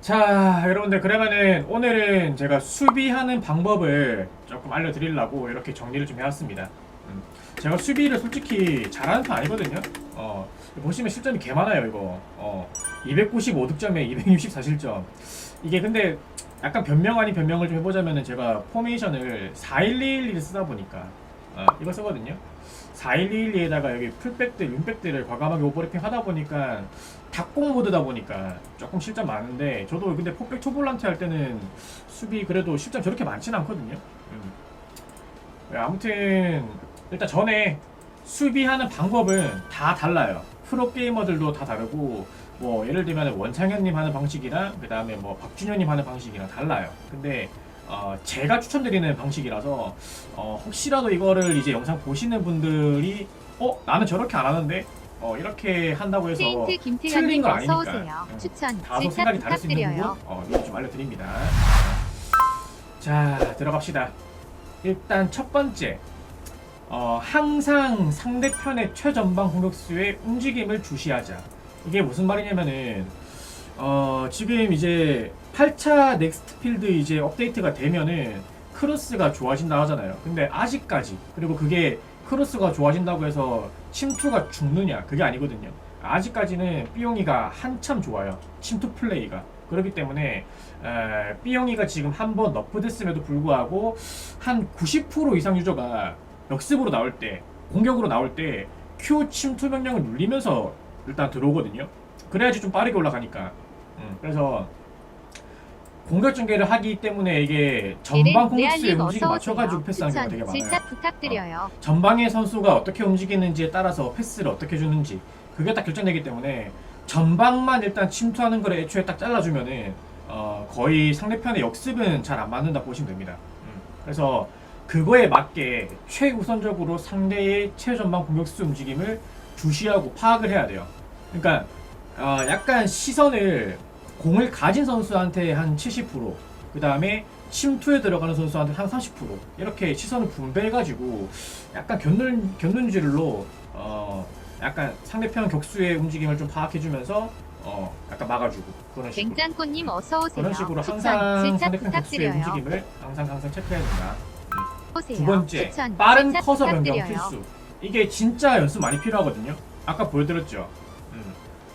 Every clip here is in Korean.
자, 여러분들 그러면은 오늘은 제가 수비하는 방법을 조금 알려드리려고 이렇게 정리를 좀 해왔습니다. 음, 제가 수비를 솔직히 잘하는 편 아니거든요. 어, 보시면 실점이 개 많아요 이거. 어, 295득점에 264실점. 이게 근데 약간 변명 아닌 변명을 좀 해보자면은 제가 포메이션을 4-1-2-1을 쓰다 보니까 어, 이거 쓰거든요. 4-1-2-1에다가 여기 풀백들, 윙백들을 과감하게 오버래핑 하다 보니까 닭공 모드다 보니까 조금 실점 많은데 저도 근데 폭백 초볼란트 할 때는 수비 그래도 실점 저렇게 많지는 않거든요. 음. 네, 아무튼 일단 전에 수비하는 방법은 다 달라요. 프로 게이머들도 다 다르고 뭐 예를 들면 원창현님 하는 방식이랑 그 다음에 뭐 박준현님 하는 방식이랑 달라요. 근데 어, 제가 추천드리는 방식이라서 어, 혹시라도 이거를 이제 영상 보시는 분들이 어 나는 저렇게 안 하는데 어, 이렇게 한다고 해서 틀린 건 아니니까. 오세요. 음. 추천 다소 생각이 다를 수 있는 부분. 어, 미리 좀 알려드립니다. 자 들어갑시다. 일단 첫 번째 어, 항상 상대편의 최전방 공격수의 움직임을 주시하자. 이게 무슨 말이냐면은 어, 지금 이제 8차 넥스트 필드 이제 업데이트가 되면은 크로스가 좋아진다 하잖아요. 근데 아직까지 그리고 그게 크로스가 좋아진다고 해서 침투가 죽느냐 그게 아니거든요. 아직까지는 삐용이가 한참 좋아요. 침투 플레이가. 그렇기 때문에 에, 삐용이가 지금 한 번 너프됐음에도 불구하고 한 90% 이상 유저가 역습으로 나올 때 공격으로 나올 때 Q 침투 명령을 눌리면서 일단 들어오거든요. 그래야지 좀 빠르게 올라가니까. 음, 그래서 공격 전개를 하기 때문에 이게 전방 공격수의 움직임 맞춰가지고. 패스하는 경우가 되게 많아요. 부탁드려요. 전방의 선수가 어떻게 움직이는지에 따라서 패스를 어떻게 주는지 그게 딱 결정되기 때문에 전방만 일단 침투하는 거를 애초에 딱 잘라주면은 어, 거의 상대편의 역습은 잘 안 맞는다 보시면 됩니다. 음, 그래서 그거에 맞게 최우선적으로 상대의 최전방 공격수 움직임을 주시하고 파악을 해야 돼요. 그러니까 어, 약간 시선을 공을 가진 선수한테 한 70%, 그 다음에 침투에 들어가는 선수한테 한 30% 이렇게 시선을 분배해가지고 약간 견눈 견눈질로 어 약간 상대편 격수의 움직임을 좀 파악해주면서 어 약간 막아주고 그런 식으로 갱짠꽃님 어서 오세요. 그런 식으로 항상 상대편 격수의 부탁드려요. 움직임을 항상 항상 체크해야 된다. 오세요. 두 번째 추천 빠른 질차 커서 변경 부탁드려요. 필수 이게 진짜 연습 많이 필요하거든요 아까 보여드렸죠 음.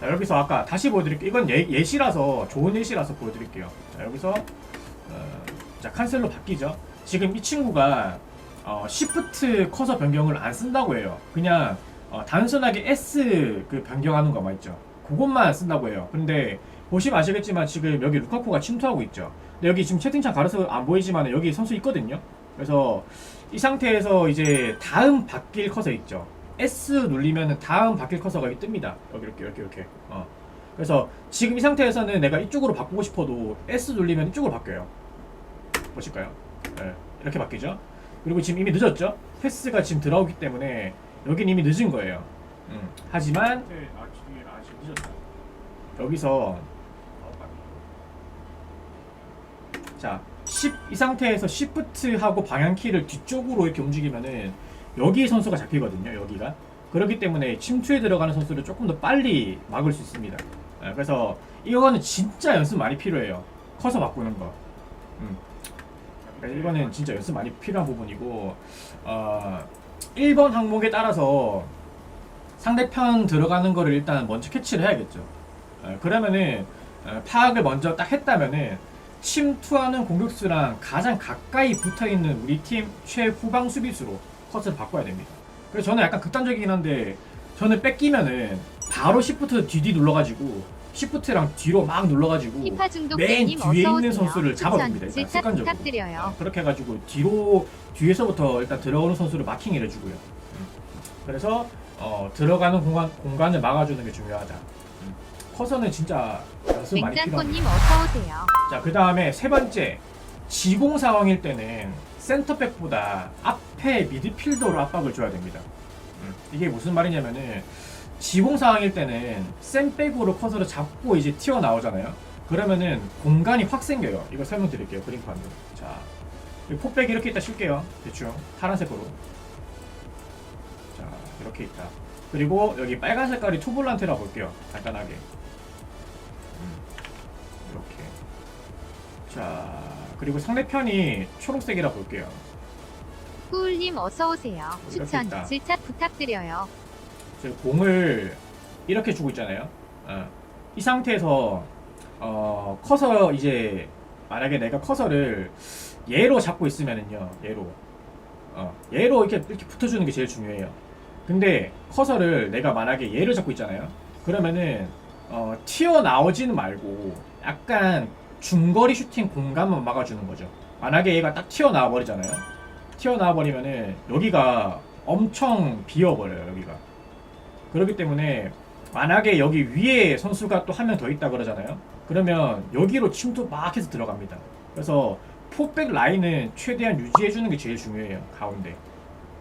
자, 여기서 아까 다시 보여드릴게요. 이건 예, 예시라서 좋은 예시라서 보여드릴게요. 자, 여기서 어, 자 칸셀로 바뀌죠. 지금 이 친구가 어, 시프트 커서 변경을 안 쓴다고 해요. 그냥 어, 단순하게 S 그 변경하는 거만 있죠. 그것만 쓴다고 해요. 근데 보시면 아시겠지만 지금 여기 루카쿠가 침투하고 있죠. 근데 여기 지금 채팅창 가려서 안 보이지만 여기 선수 있거든요. 그래서 이 상태에서 이제 다음 바뀔 커서 있죠. S 눌리면 다음 바뀔 커서가 여기 뜹니다. 여기 이렇게 이렇게 이렇게. 어. 그래서 지금 이 상태에서는 내가 이쪽으로 바꾸고 싶어도 S 눌리면 이쪽으로 바뀌어요. 보실까요? 네, 이렇게 바뀌죠. 그리고 지금 이미 늦었죠. 패스가 지금 들어오기 때문에 여긴 이미 늦은 거예요. 음. 하지만 아, 지금 아, 지금 늦었다. 여기서 자, 10, 이 상태에서 Shift하고 방향키를 뒤쪽으로 이렇게 움직이면은 여기 선수가 잡히거든요, 여기가. 그렇기 때문에 침투에 들어가는 선수를 조금 더 빨리 막을 수 있습니다. 예, 그래서 이거는 진짜 연습 많이 필요해요. 커서 바꾸는 거. 음. 그러니까 이거는 진짜 연습 많이 필요한 부분이고, 어, 1번 항목에 따라서 상대편 들어가는 거를 일단 먼저 캐치를 해야겠죠. 예, 그러면은 어, 파악을 먼저 딱 했다면은 침투하는 공격수랑 가장 가까이 붙어 있는 우리 팀 최후방 수비수로 컷을 바꿔야 됩니다. 그래서 저는 약간 극단적이긴 한데 저는 뺏기면은 바로 시프트 뒤뒤 눌러가지고 시프트랑 뒤로 막 눌러가지고 맨 뒤에 있는. 선수를 잡아줍니다. 일단 습관적으로. 어, 그렇게 해가지고 뒤로 뒤에서부터 일단 들어오는 선수를 마킹을 해주고요. 음. 그래서 어, 들어가는 공간 공간을 막아주는 게 중요하다. 음. 커서는 진짜 연습 많이 필요합니다. 자, 그 다음에 세 번째. 지공 상황일 때는 센터백보다 앞에 미드필더로 압박을 줘야 됩니다. 음, 이게 무슨 말이냐면은 지공 상황일 때는 센백으로 커서를 잡고 이제 튀어나오잖아요. 그러면은 공간이 확 생겨요. 이거 설명드릴게요. 그림판으로. 자, 폭백 이렇게 있다 칠게요. 대충 파란색으로. 자, 이렇게 있다. 그리고 여기 빨간 색깔이 투볼란테라 볼게요. 간단하게. 음, 이렇게. 자 그리고 상대편이 초록색이라 볼게요. 꿀님 어서 오세요. 이렇게 추천 있다. 질차 부탁드려요. 저 공을 이렇게 주고 있잖아요. 어. 이 상태에서 어, 커서 이제 만약에 내가 커서를 얘로 잡고 있으면은요, 얘로 어, 얘로 이렇게 이렇게 붙어주는 게 제일 중요해요. 근데 커서를 내가 만약에 얘를 잡고 있잖아요. 그러면은 어, 튀어 나오지는 말고 약간 중거리 슈팅 공간만 막아주는 거죠. 만약에 얘가 딱 튀어 나와 버리잖아요. 튀어 나와 버리면은 여기가 엄청 비어 버려요. 여기가. 그렇기 때문에 만약에 여기 위에 선수가 또 한 명 더 있다 그러잖아요. 그러면 여기로 침투 막 해서 들어갑니다. 그래서 포백 라인은 최대한 유지해 주는 게 제일 중요해요. 가운데.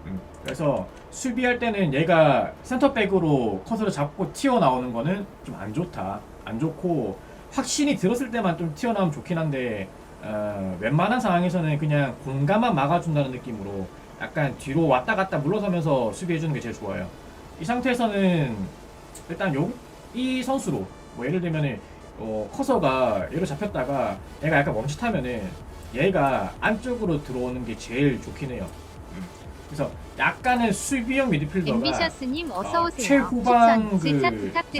음, 그래서 수비할 때는 얘가 센터백으로 커서를 잡고 튀어나오는 거는 좀 안 좋다. 안 좋고 확신이 들었을 때만 좀 튀어나오면 좋긴 한데 어, 웬만한 상황에서는 그냥 공간만 막아준다는 느낌으로 약간 뒤로 왔다 갔다 물러서면서 수비해주는 게 제일 좋아요. 이 상태에서는 일단 요, 이 선수로 뭐 예를 들면은 어, 커서가 얘로 잡혔다가 얘가 약간 멈칫하면은 얘가 안쪽으로 들어오는 게 제일 좋긴 해요. 음. 그래서 약간은 수비형 미드필더가 어. 최후방 그.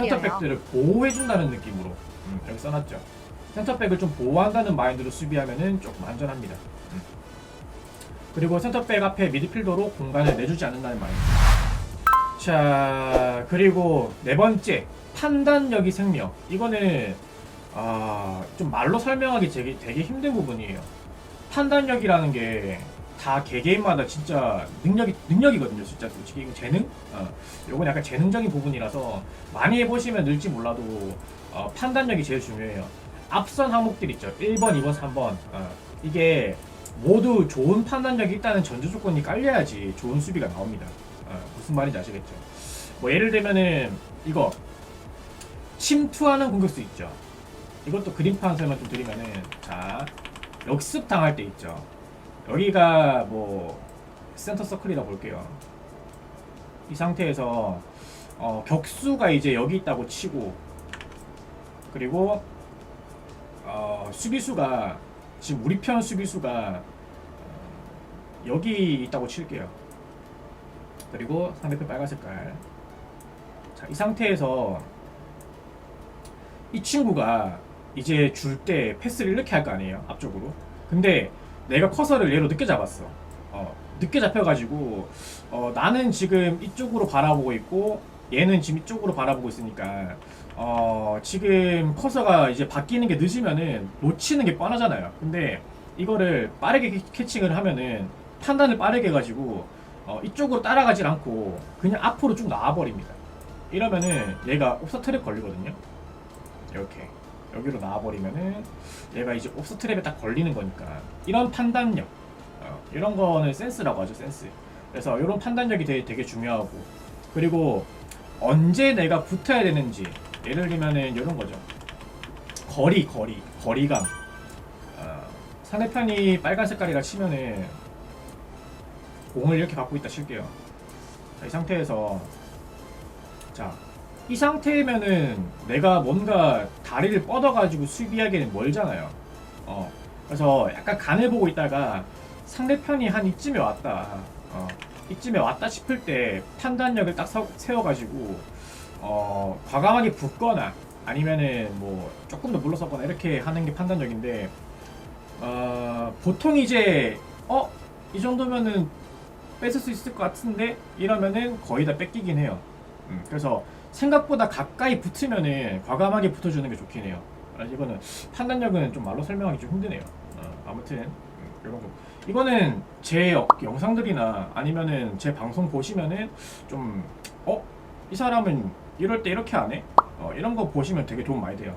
센터백들을 보호해준다는 느낌으로 음, 여기 써놨죠. 센터백을 좀 보호한다는 마인드로 수비하면은 조금 안전합니다. 음. 그리고 센터백 앞에 미드필더로 공간을 내주지 않는다는 마인드. 자 그리고 네 번째 판단력이 생명. 이거는 아, 좀 말로 설명하기 되게, 되게 힘든 부분이에요. 판단력이라는 게 다 개개인마다 진짜 능력이 능력이거든요. 진짜 솔직히 이거 재능. 어, 요건 약간 재능적인 부분이라서 많이 해보시면 늘지 몰라도 어, 판단력이 제일 중요해요. 앞선 항목들 있죠. 1번, 2번, 3번. 어, 이게 모두 좋은 판단력이 있다는 전제 조건이 깔려야지 좋은 수비가 나옵니다. 어, 무슨 말인지 아시겠죠? 뭐 예를 들면은 이거 침투하는 공격수 있죠. 이것도 그림판 설명 좀 드리면은 자 역습 당할 때 있죠. 여기가 뭐 센터 서클이라 볼게요. 이 상태에서 어, 격수가 이제 여기 있다고 치고 그리고 어, 수비수가 지금 우리 편 수비수가 어, 여기 있다고 칠게요. 그리고 상대편 빨간 색깔. 자, 이 상태에서 이 친구가 이제 줄 때 패스를 이렇게 할 거 아니에요 앞쪽으로 근데 내가 커서를 얘로 늦게 잡았어. 어, 늦게 잡혀가지고 어, 나는 지금 이쪽으로 바라보고 있고 얘는 지금 이쪽으로 바라보고 있으니까 어, 지금 커서가 이제 바뀌는 게 늦으면은 놓치는 게 뻔하잖아요. 근데 이거를 빠르게 캐- 캐칭을 하면은 판단을 빠르게 해가지고 어, 이쪽으로 따라가질 않고 그냥 앞으로 쭉 나와버립니다. 이러면은 얘가 옵사 트랩 걸리거든요. 이렇게 여기로 나와버리면은 얘가 이제 옵스 트랩에 딱 걸리는 거니까 이런 판단력 어, 이런 거는 센스라고 하죠 센스. 그래서 이런 판단력이 되게, 되게 중요하고. 그리고 언제 내가 붙어야 되는지 예를 들면은 이런 거죠. 거리 거리 거리감. 어, 상대편이 빨간 색깔이라 치면은 공을 이렇게 갖고 있다 칠게요. 자, 이 상태에서 자 이 상태면은 내가 뭔가 다리를 뻗어가지고 수비하기는 멀잖아요. 어, 그래서 약간 간을 보고 있다가 상대편이 한 이쯤에 왔다. 어, 이쯤에 왔다 싶을 때 판단력을 딱 서- 세워가지고 어, 과감하게 붙거나 아니면은 뭐 조금 더 물러서거나 이렇게 하는 게 판단력인데 어, 보통 이제 어? 이 정도면은 뺏을 수 있을 것 같은데 이러면은 거의 다 뺏기긴 해요. 음, 그래서 생각보다 가까이 붙으면은 과감하게 붙어주는 게 좋긴 해요. 아, 이거는 판단력은 좀 말로 설명하기 좀 힘드네요. 어, 아무튼 음, 이런 거. 이거는 제 여- 영상들이나 아니면은 제 방송 보시면은 좀 어? 이 사람은 이럴 때 이렇게 안 해? 어, 이런 거 보시면 되게 도움 많이 돼요.